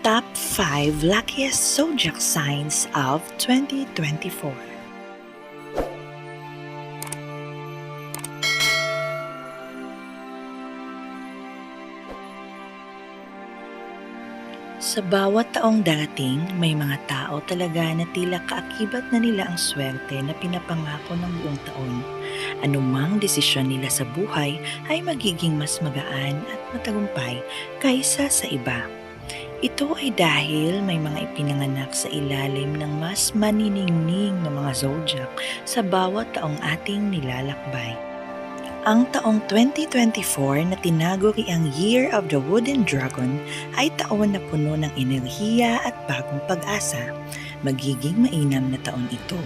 Top 5 Luckiest Zodiac Signs of 2024 Sa bawat taong darating, may mga tao talaga na tila kaakibat na nila ang swerte na pinapangako ng buong taon. Anumang desisyon nila sa buhay ay magiging mas magaan at matagumpay kaysa sa iba. Ito ay dahil may mga ipinanganak sa ilalim ng mas maniningning na mga zodiac sa bawat taong ating nilalakbay. Ang taong 2024 na tinaguri ang Year of the Wooden Dragon ay taon na puno ng enerhiya at bagong pag-asa. Magiging mainam na taon ito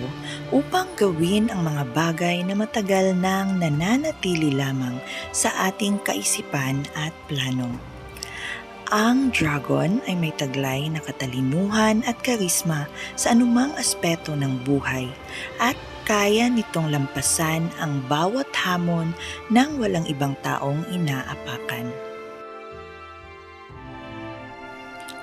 upang gawin ang mga bagay na matagal nang nananatili lamang sa ating kaisipan at plano. Ang dragon ay may taglay na katalinuhan at karisma sa anumang aspeto ng buhay at kaya nitong lampasan ang bawat hamon ng walang ibang taong inaapakan.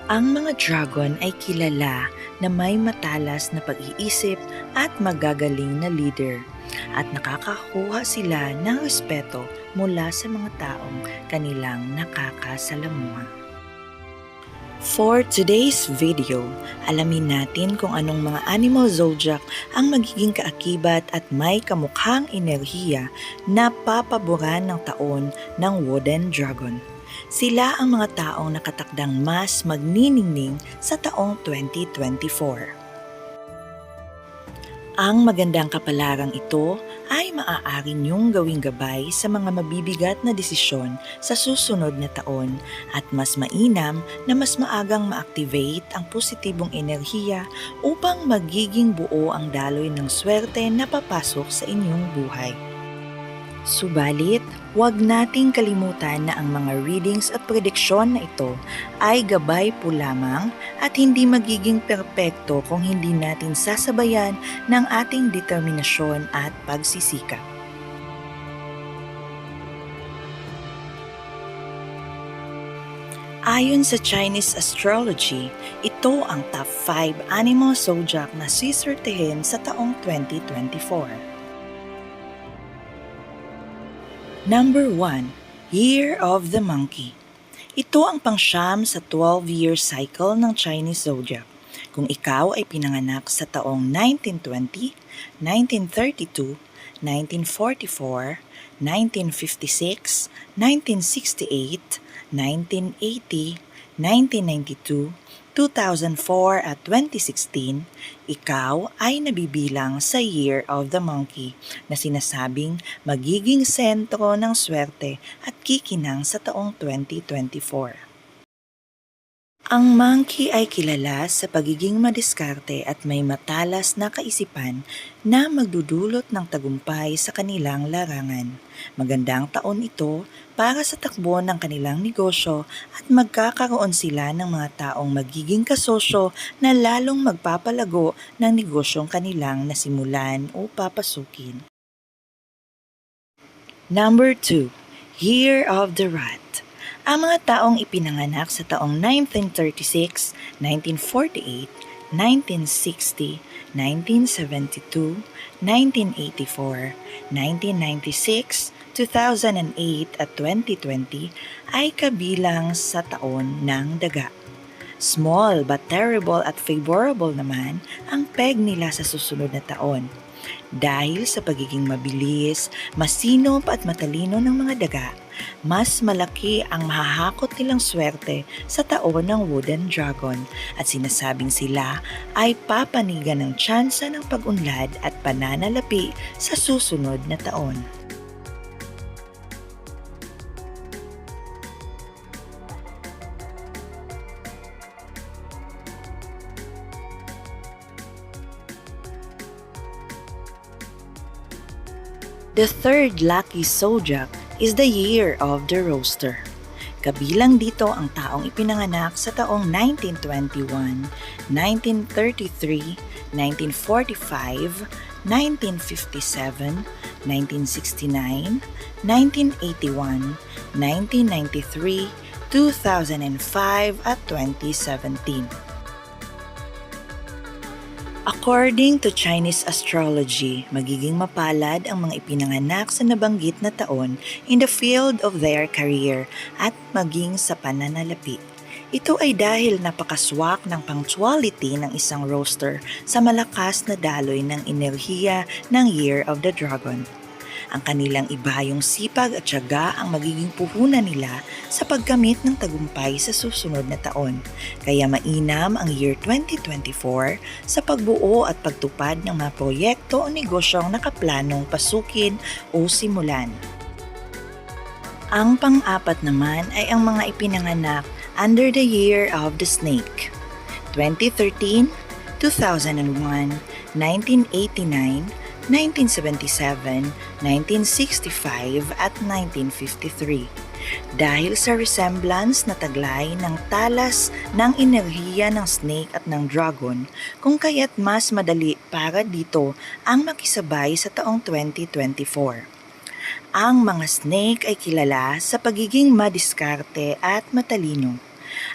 Ang mga dragon ay kilala na may matalas na pag-iisip at magagaling na leader at nakakakuha sila ng respeto mula sa mga taong kanilang nakakasalamuha. For today's video, alamin natin kung anong mga animal zodiac ang magiging kaakibat at may kamukhang enerhiya na papaboran ng taon ng Wooden Dragon. Sila ang mga taong nakatakdang mas magniningning sa taong 2024. Ang magandang kapalarang ito ay maaari niyong gawing gabay sa mga mabibigat na desisyon sa susunod na taon at mas mainam na mas maagang ma-activate ang positibong enerhiya upang magiging buo ang daloy ng swerte na papasok sa inyong buhay. Subalit, huwag nating kalimutan na ang mga readings at prediksyon na ito ay gabay po lamang at hindi magiging perpekto kung hindi natin sasabayan ng ating determinasyon at pagsisikap. Ayon sa Chinese astrology, ito ang top 5 animal zodiac na sisertehin sa taong 2024. Number 1. Year of the Monkey Ito ang pangsyam sa 12-year cycle ng Chinese zodiac. Kung ikaw ay pinanganak sa taong 1920, 1932, 1944, 1956, 1968, 1980, 1992, 2004 at 2016, ikaw ay nabibilang sa Year of the Monkey na sinasabing magiging sentro ng swerte at kikinang sa taong 2024. Ang monkey ay kilala sa pagiging madiskarte at may matalas na kaisipan na magdudulot ng tagumpay sa kanilang larangan. Magandang taon ito para sa takbo ng kanilang negosyo at magkakaroon sila ng mga taong magiging kasosyo na lalong magpapalago ng negosyong kanilang nasimulan o papasukin. Number 2. Year of the Rat ang mga taong ipinanganak sa taong 1936, 1948, 1960, 1972, 1984, 1996, 2008 at 2020 ay kabilang sa taon ng daga. Small but terrible at favorable naman ang peg nila sa susunod na taon. Dahil sa pagiging mabilis, masinop at matalino ng mga daga, mas malaki ang mahahakot nilang swerte sa taon ng Wooden Dragon at sinasabing sila ay papanigan ng tsansa ng pag-unlad at pananalapi sa susunod na taon. The third lucky zodiac is the year of the roaster. Kabilang dito ang taong ipinanganak sa taong 1921, 1933, 1945, 1957, 1969, 1981, 1993, 2005 at 2017. According to Chinese astrology, magiging mapalad ang mga ipinanganak sa nabanggit na taon in the field of their career at maging sa pananalapi. Ito ay dahil napakaswak ng punctuality ng isang roster sa malakas na daloy ng enerhiya ng Year of the Dragon. Ang kanilang ibayong sipag at tiyaga ang magiging puhunan nila sa pagkamit ng tagumpay sa susunod na taon. Kaya mainam ang year 2024 sa pagbuo at pagtupad ng mga proyekto o negosyong nakaplanong pasukin o simulan. Ang pang-apat naman ay ang mga ipinanganak under the year of the snake. 2013, 2001, 1989, 1977, 1965 at 1953. Dahil sa resemblance na taglay ng talas ng enerhiya ng snake at ng dragon, kung kaya't mas madali para dito ang makisabay sa taong 2024. Ang mga snake ay kilala sa pagiging madiskarte at matalino.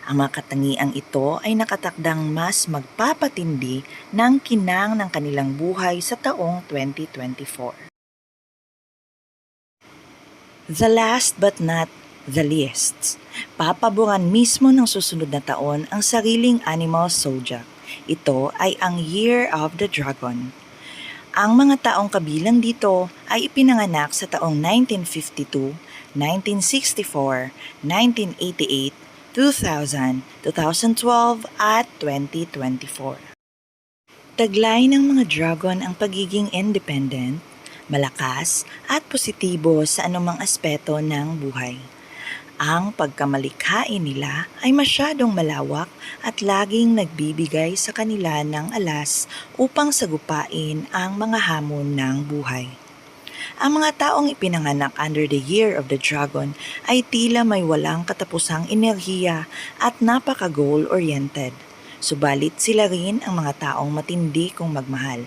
Ang mga katangiang ito ay nakatakdang mas magpapatindi ng kinang ng kanilang buhay sa taong 2024. The last but not the least, papaboran mismo ng susunod na taon ang sariling animal zodiac. Ito ay ang Year of the Dragon. Ang mga taong kabilang dito ay ipinanganak sa taong 1952, 1964, 1988, 2000, 2012 at 2024. Taglay ng mga dragon ang pagiging independent, malakas at positibo sa anumang aspeto ng buhay. Ang pagkamalikhain nila ay masyadong malawak at laging nagbibigay sa kanila ng alas upang sagupain ang mga hamon ng buhay. Ang mga taong ipinanganak under the year of the dragon ay tila may walang katapusang enerhiya at napaka-goal-oriented. Subalit sila rin ang mga taong matindi kung magmahal.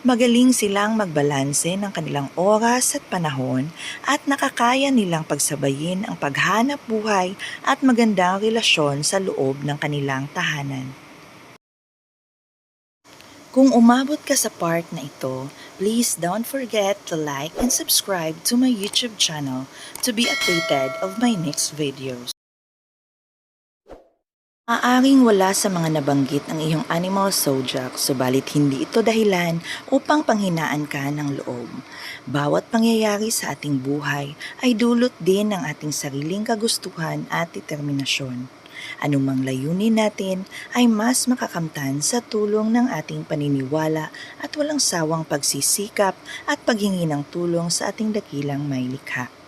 Magaling silang magbalanse ng kanilang oras at panahon at nakakaya nilang pagsabayin ang paghanap buhay at magandang relasyon sa loob ng kanilang tahanan. Kung umabot ka sa part na ito, please don't forget to like and subscribe to my YouTube channel to be updated of my next videos. Maaring wala sa mga nabanggit ang iyong animal zodiac, subalit hindi ito dahilan upang panghinaan ka ng loob. Bawat pangyayari sa ating buhay ay dulot din ng ating sariling kagustuhan at determinasyon. Anumang layunin natin ay mas makakamtan sa tulong ng ating paniniwala at walang sawang pagsisikap at paghingi ng tulong sa ating dakilang may likha.